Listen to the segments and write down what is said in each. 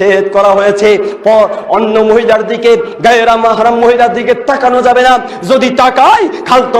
নিষেধ করা হয়েছে। অন্য মহিলার দিকে, গায়েরা মাহারাম মহিলার দিকে তাকানো যাবে না। যদি তাকায়, খালতো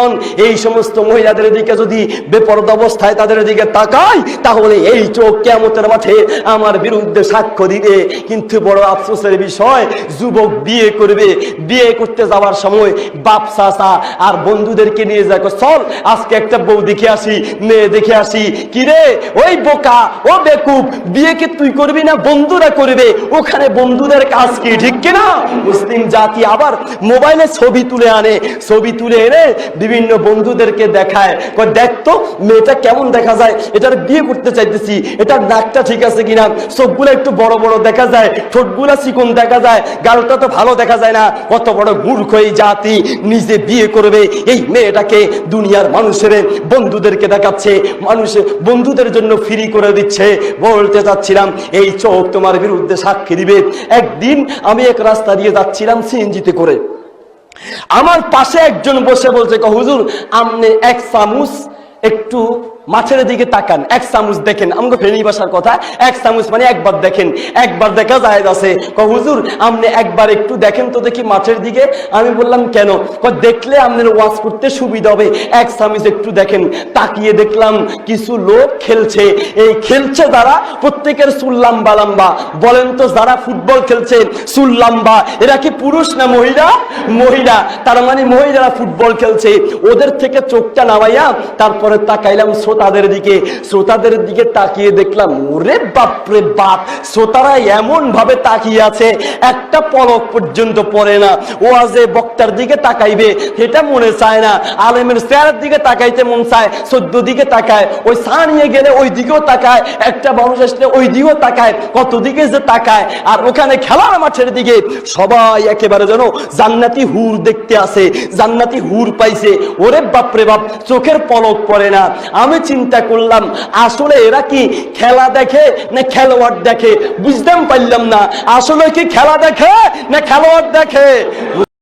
আর এই সমস্ত মহিলাদের দিকে যদি বেপরদ অবস্থায় তাদের দিকে তাকায়, তাহলে এই চোখ কেমতের মাঠে আমার বিরুদ্ধে সাক্ষ্য দিবে। কিন্তু বড় আফসোসের বিষয়, যুবক বিয়ে করবে। বিয়ে করতে যাওয়ার সময় বাপ, চাচা আর বন্ধুদেরকে নিয়ে যাক চল, আজকে একটা বউ দেখে আসি, মেয়ে দেখে আসি। কিরে ওই বোকা, ও বেকুব, বিয়ে কি তুই করবি না, বন্ধুরা করবে। ওখানে বন্ধুদের কাজ কি, ঠিক কিনা? মুসলিম জাতি আবার মোবাইলে ছবি তুলে আনে, ছবি তুলে এনে বিভিন্ন বন্ধুদেরকে দেখায়। দেখ তো, মেয়েটা কেমন দেখা যায়? এটার বিয়ে করতে চাইতেছি, এটার নাকটা ঠিক আছে কিনা? চোখগুলো একটু বড় বড় দেখা যায়, ঠোঁটগুলা চিকন দেখা যায়, গালটা তো ভালো দেখা যায় না। কত বড় মূর্খ এই জাতি, নিজে বিয়ে করবে, এই মেয়েটাকে দুনিয়ার মানুষের বন্ধুদেরকে দেখাচ্ছে, মানুষ বন্ধুদের জন্য ফ্রি করে দিচ্ছে। বলতে চাচ্ছিলাম এই চোখ তোমার বিরুদ্ধে সাক্ষী দিবে। একদিন আমি এক রাস্তা দিয়ে যাচ্ছিলাম সিএনজিতে করে। আমার পাশে একজন বসে বলছে "ক হুজুর আপনি এক চামচ একটু মাছের দিকে তাকান, এক চামচ দেখেন আমাকে ফেনি বাসার কথা, এক চামচ মানে একবার দেখেন, একবার দেখা যায় আছে। ক হুজুর আপনি একবার একটু দেখেন তো দেখি মাছের দিকে। আমি বললাম, কেন? ক দেখলে আপনার ওয়াশ করতে সুবিধা হবে। এক চামচ একটু দেখেন, তাকিয়ে দেখলাম কিছু লোক খেলছে। এই খেলছে যারা প্রত্যেকের চুল লম্বা লম্বা। বলেন তো যারা ফুটবল খেলছে, চুল লম্বা, এরা কি পুরুষ না মহিলা? মহিলা। তার মানে মহিলারা ফুটবল খেলছে। ওদের থেকে চোখটা নামাইয়া তারপরে তাকাইলাম শ্রোতাদের দিকে শ্রোতাদের দিকে তাকিয়ে দেখলাম, ওরে বাপরে বাপ, শ্রোতারা এমন ভাবে তাকিয়ে আছে, একটা পলক পর্যন্ত পড়ে না। ও আজে বক্তার দিকে তাকাইবে এটা মনে চায় না। আলেমের চেয়ারের দিকে তাকাইতে মন চায় চোদ্দ দিকে তাকায়, ওই সা নিয়ে গেলে ওই দিকেও তাকায়, একটা মানুষ আসলে ওই দিকেও তাকায়, কত দিকে যে তাকায়, আর ওখানে খেলার মাঠের দিকে সবাই একেবারে যেন জান্নাতি হুর দেখতে আসে, জান্নাতি হুর পাইছে। ওরে বাপরে বাপ, চোখের পলক পড়ে না। আমি চিন্তা করলাম, আসলে এরা কি খেলা দেখে না খেলোয়াড় দেখে? বুঝতে পারলাম না, আসলে কি খেলা দেখে না খেলোয়াড় দেখে?